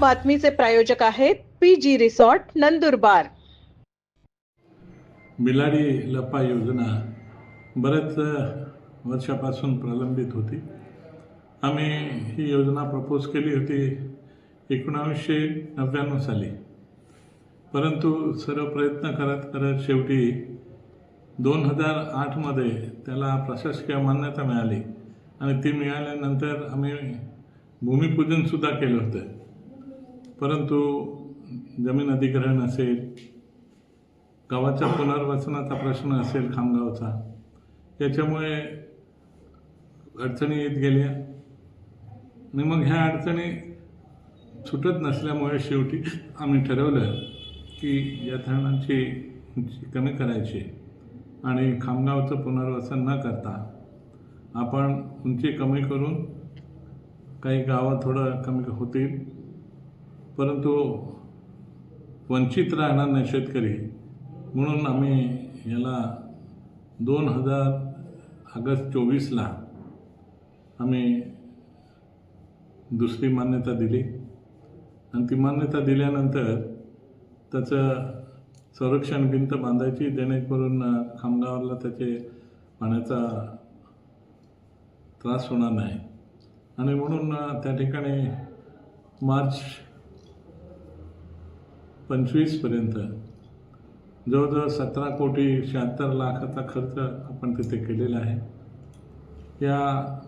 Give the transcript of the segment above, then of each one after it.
बातमीचे प्रायोजक आहेत P G resort Nandurbar. Biladi लपा योजना बऱ्याच वर्षापासून प्रलंबित होती. आम्ही ही योजना प्रपोज केली होती एकोणावीसशे नव्याण्णव साली. परंतु सर्व प्रयत्न करत करत शेवटी दोन हजार आठमध्ये त्याला प्रशासकीय मान्यता मिळाली आणि ती मिळाल्यानंतर आम्ही भूमिपूजनसुद्धा केलं होतं. परंतु जमीन अधिग्रहण असेल गावाच्या पुनर्वसनाचा प्रश्न असेल खामगावचा त्याच्यामुळे अडचणी येत गेल्या. आणि मग ह्या अडचणी सुटत नसल्यामुळे शेवटी आम्ही ठरवलं की या धरणांची उंची कमी करायची आणि खामगावचं पुनर्वसन न करता आपण उंची कमी करून काही गावं थोडं कमी होतील. परंतु वंचित राहणार नाही शेतकरी. म्हणून आम्ही याला दोन हजार ऑगस्ट चोवीसला आम्ही दुसरी मान्यता दिली. आणि ती मान्यता दिल्यानंतर त्याचं संरक्षण भिंत बांधायची जेणेकरून खामगावाला त्याचे पाण्याचा त्रास होणार नाही. आणि म्हणून त्या ठिकाणी मार्च पंचवीसपर्यंत जवळजवळ सतरा कोटी शहात्तर लाखाचा खर्च आपण तिथे केलेला आहे. या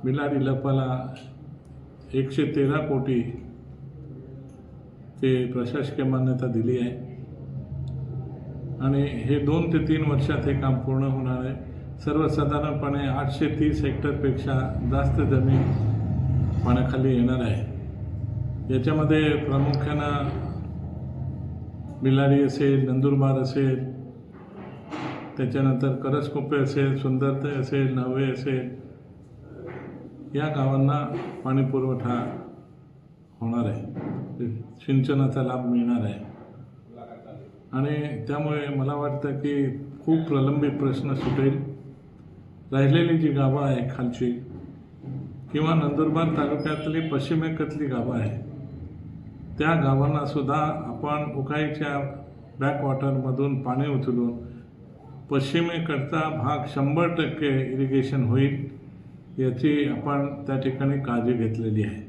बिलाडी लपाला एकशे तेरा कोटी ते प्रशासकीय मान्यता दिली आहे. आणि हे दोन ते तीन वर्षात हे काम पूर्ण होणार आहे. सर्वसाधारणपणे आठशे तीस हेक्टरपेक्षा जास्त जमीन पाण्याखाली येणार आहे. याच्यामध्ये प्रामुख्यानं बिलाडी असेल नंदुरबार असेल त्याच्यानंतर करसकोपे असेल सुंदरते असेल नवे असेल या गावांना पाणी पुरवठा होणार आहे. सिंचनाचा लाभ मिळणार आहे. आणि त्यामुळे मला वाटतं की खूप प्रलंबित प्रश्न सुटेल. राहिलेली जी गावं आहे खालची किंवा नंदुरबार तालुक्यातली पश्चिमेकडली गावं आहे त्या गावांना सुद्धा आपण उकाईच्या बॅकवॉटरमधून पाणी उचलून पश्चिमेकडचा भाग शंभर टक्के इरिगेशन होईल याची आपण त्या ठिकाणी काळजी घेतलेली आहे.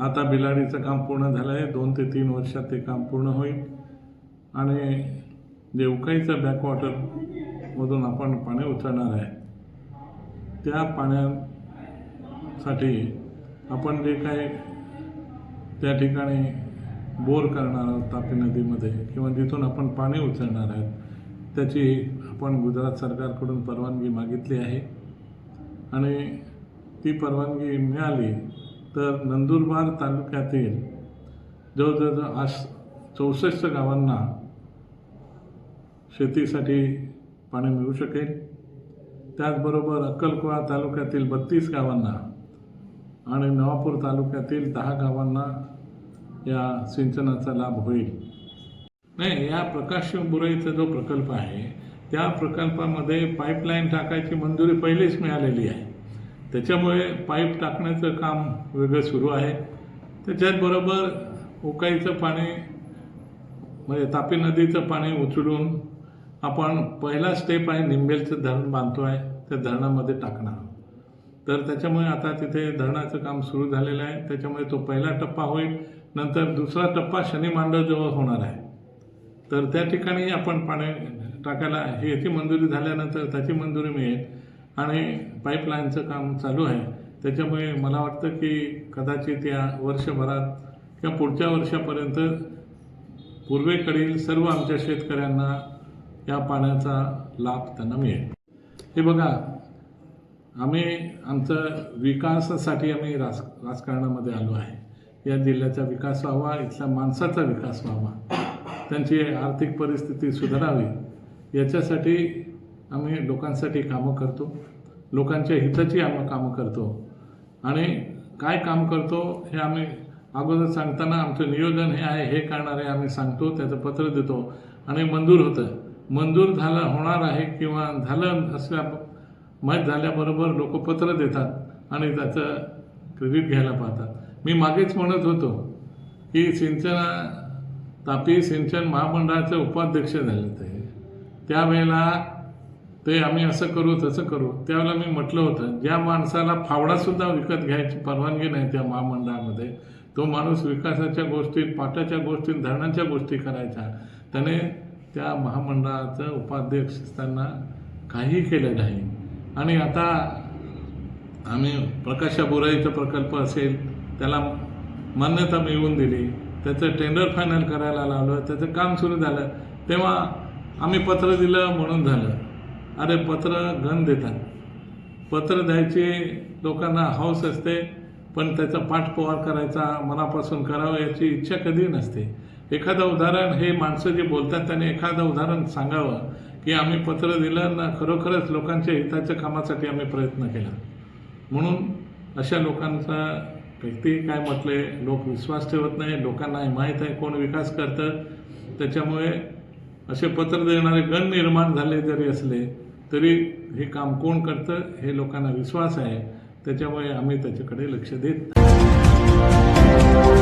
आता बिलाडीचं काम पूर्ण झालं आहे. दोन ते तीन वर्षात ते काम पूर्ण होईल. आणि जे उकाईचं बॅकवॉटरमधून आपण पाणी उचलणार आहे त्या पाण्यासाठी आपण जे काही त्या ठिकाणी बोर करणार आहोत तापी नदीमध्ये किंवा जिथून आपण पाणी उचलणार आहोत. त्याची आपण गुजरात सरकारकडून परवानगी मागितली आहे. आणि ती परवानगी मिळाली तर नंदुरबार तालुक्यातील जवळजवळ आस चौसष्ट गावांना शेतीसाठी पाणी मिळू शकेल. त्याचबरोबर अक्कलकोवा तालुक्यातील बत्तीस गावांना आणि नवापूर तालुक्यातील दहा गावांना या सिंचनाचा लाभ होईल. नाही या प्रकाश बुराईचा जो प्रकल्प आहे त्या प्रकल्पामध्ये पाईपलाईन टाकायची मंजुरी पहिलेच मिळालेली आहे. त्याच्यामुळे पाईप टाकण्याचं काम वेगळं सुरू आहे. त्याच्याचबरोबर उकाईचं पाणी म्हणजे तापी नदीचं पाणी उचलून आपण पहिला स्टेप आहे निंबेलचं धरण बांधतो आहे त्या धरणामध्ये टाकणार तर त्याच्यामुळे आता तिथे धरणाचं काम सुरू झालेलं आहे. त्याच्यामुळे तो पहिला टप्पा होईल. नंतर दुसरा टप्पा शनी मांडवजवळ होणार आहे. तर त्या ठिकाणी आपण पाणी टाकायला हे याची मंजुरी झाल्यानंतर त्याची मंजुरी मिळेल. आणि पाईपलाईनचं काम चालू आहे. त्याच्यामुळे मला वाटतं की कदाचित या वर्षभरात किंवा पुढच्या वर्षापर्यंत पूर्वेकडील सर्व आमच्या शेतकऱ्यांना या पाण्याचा लाभ त्यांना मिळेल. हे बघा आम्ही आमचं विकासासाठी आम्ही राज राजकारणामध्ये आलो आहे. या जिल्ह्याचा विकास व्हावा इथल्या माणसाचा विकास व्हावा. त्यांची आर्थिक परिस्थिती सुधारावी याच्यासाठी आम्ही लोकांसाठी कामं करतो. लोकांच्या हिताची आम्ही कामं करतो. आणि काय काम करतो हे आम्ही अगोदर सांगताना आमचं नियोजन हे आहे हे करणारे आम्ही सांगतो त्याचं पत्र देतो. आणि मंजूर होतं. मंजूर झालं होणार आहे किंवा झालं असल्या मत झाल्याबरोबर लोक पत्र देतात आणि त्याचं क्रेडिट घ्यायला पाहतात. मी मागेच म्हणत होतो की सिंचना तापी सिंचन महामंडळाचे उपाध्यक्ष झाले ते. त्यावेळेला ते आम्ही असं करू तसं करू. त्यावेळेला मी म्हटलं होतं ज्या माणसाला फावडासुद्धा विकत घ्यायची परवानगी नाही त्या महामंडळामध्ये तो माणूस विकासाच्या गोष्टी पाटाच्या गोष्टी धरणाच्या गोष्टी करायच्या त्याने त्या महामंडळाचं उपाध्यक्ष असताना काही केलं नाही. आणि आता आम्ही प्रकाशा बुराईचा प्रकल्प असेल त्याला मान्यता मिळवून दिली त्याचं टेंडर फायनल करायला लावलं त्याचं काम सुरू झालं तेव्हा आम्ही पत्र दिलं म्हणून झालं. अरे पत्र गण देतात. पत्र द्यायची लोकांना हौस असते पण त्याचा पाठपुरावा करायचा मनापासून करावं याची इच्छा कधी नसते. एखादं उदाहरण हे माणसं जे बोलतात त्यांनी एखादं उदाहरण सांगावं. की आम्ही पत्र दिलं ना खरोखरच लोकांच्या हिताच्या कामासाठी आम्ही प्रयत्न केला. म्हणून अशा लोकांचा व्यक्ती काय म्हटले लोक विश्वास ठेवत नाही लोकांना हे माहीत आहे कोण विकास करतं. त्याच्यामुळे असे पत्र देणारे गण निर्माण झाले जरी असले तरी हे काम कोण करतं हे लोकांना विश्वास आहे. त्याच्यामुळे आम्ही त्याच्याकडे लक्ष देत नाही.